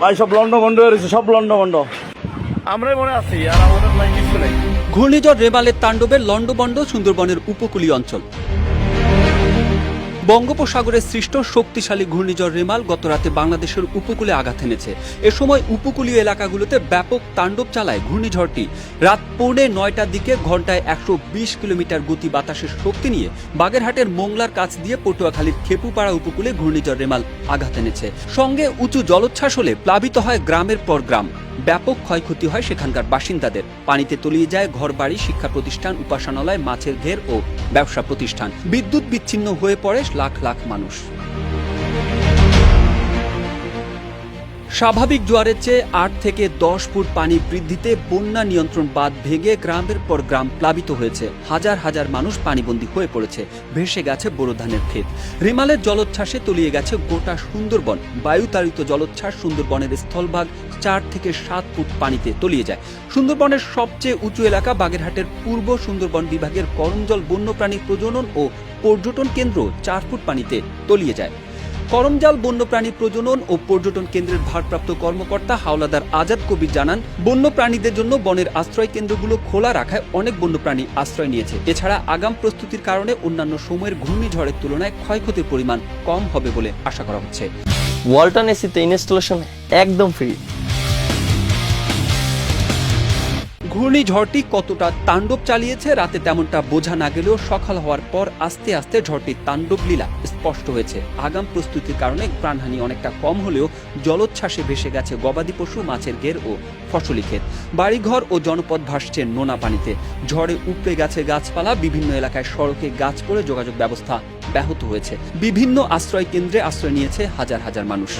ভাই সব লন্ড বন্ধ হয়ে রয়েছে সব লন্ড বন্ধ। আমরাই মনে আছি আর আমাদের নাই কিছু নেই। ঘূর্ণিঝড় রেমালের তাণ্ডবে লন্ডবন্ড সুন্দরবনের উপকূলীয় অঞ্চল। বঙ্গোপসাগরে সৃষ্ট শক্তিশালী ঘূর্ণিঝড় রেমাল গতরাতে বাংলাদেশের উপকূলে আঘাত এনেছে এ সময় উপকূলীয় এলাকাগুলোতে ব্যাপক তাণ্ডব চালায় ঘূর্ণিঝড়টি। রাত পৌনে নয়টার দিকে ঘন্টায় একশো বিশ কিলোমিটার গতি বাতাসের শক্তি নিয়ে বাগেরহাটের মোংলার কাছ দিয়ে পটুয়াখালীর খেপুপাড়া উপকূলে ঘূর্ণিঝড় রেমাল আঘাত এনেছে সঙ্গে উঁচু জলোচ্ছ্বাস হলে প্লাবিত হয় গ্রামের পর গ্রাম। ব্যাপক ক্ষয়ক্ষতি হয় সেখানকার বাসিন্দাদের। পানিতে তলিয়ে যায় ঘরবাড়ি, শিক্ষা প্রতিষ্ঠান, উপাসনালয়, মাছের ঘের ও ব্যবসা প্রতিষ্ঠান। বিদ্যুৎ বিচ্ছিন্ন হয়ে পড়ে লাখ লাখ মানুষ। স্বাভাবিক জোয়ারের চেয়ে আট থেকে দশ ফুট পানি বৃদ্ধিতে বন্যা নিয়ন্ত্রণ বাঁধ ভেঙে গ্রামের পর গ্রাম প্লাবিত হয়েছে। হাজার হাজার মানুষ পানিবন্দী হয়ে পড়েছে। ভেসে গেছে বোরো ধানের ক্ষেত। রিমালের জলোচ্ছ্বাসে তলিয়ে গেছে গোটা সুন্দরবন। বায়ুতাড়িত জলোচ্ছ্বাস সুন্দরবনের স্থলভাগ চার থেকে সাত ফুট পানিতে তলিয়ে যায়। সুন্দরবনের সবচেয়ে উঁচু এলাকা বাগেরহাটের পূর্ব সুন্দরবন বিভাগের করমজল বন্যপ্রাণী প্রজনন ও পর্যটন কেন্দ্র চার ফুট পানিতে তলিয়ে যায়। করমজাল বন্যপ্রাণী প্রজনন ও পর্যটন কেন্দ্রের ভারপ্রাপ্ত কর্মকর্তা হাওলাদার আজাদ কবির জানান, বন্যপ্রাণীদের জন্য বনের আশ্রয় কেন্দ্রগুলো খোলা রাখায় অনেক বন্যপ্রাণী আশ্রয় নিয়েছে। এছাড়া আগাম প্রস্তুতির কারণে অন্যান্য সময়ের ঘূর্ণিঝড়ের তুলনায় ক্ষয়ক্ষতির পরিমাণ কম হবে বলে আশা করা হচ্ছে। ওয়ালটন এসিতে ইনস্টলেশন একদম ফ্রি। ঘূর্ণিঝড়টি কতটা তাণ্ডব চালিয়েছে রাতে তেমনটা বোঝা না গেলেও সকাল হওয়ার পর আস্তে আস্তে ঝড়টির তাণ্ডব লীলা স্পষ্ট হয়েছে। আগাম প্রস্তুতির কারণে প্রাণহানি অনেকটা কম হলেও জলোচ্ছ্বাসে ভেসে গেছে গবাদি পশু, মাছের ঘের ও ফসলি ক্ষেত। বাড়িঘর ও জনপদ ভাসছে নোনা পানিতে। ঝড়ে উপড়ে গেছে গাছপালা, বিভিন্ন এলাকায় সড়কে গাছ পড়ে যোগাযোগ ব্যবস্থা ব্যাহত হয়েছে। বিভিন্ন আশ্রয় কেন্দ্রে আশ্রয় নিয়েছে হাজার হাজার মানুষ।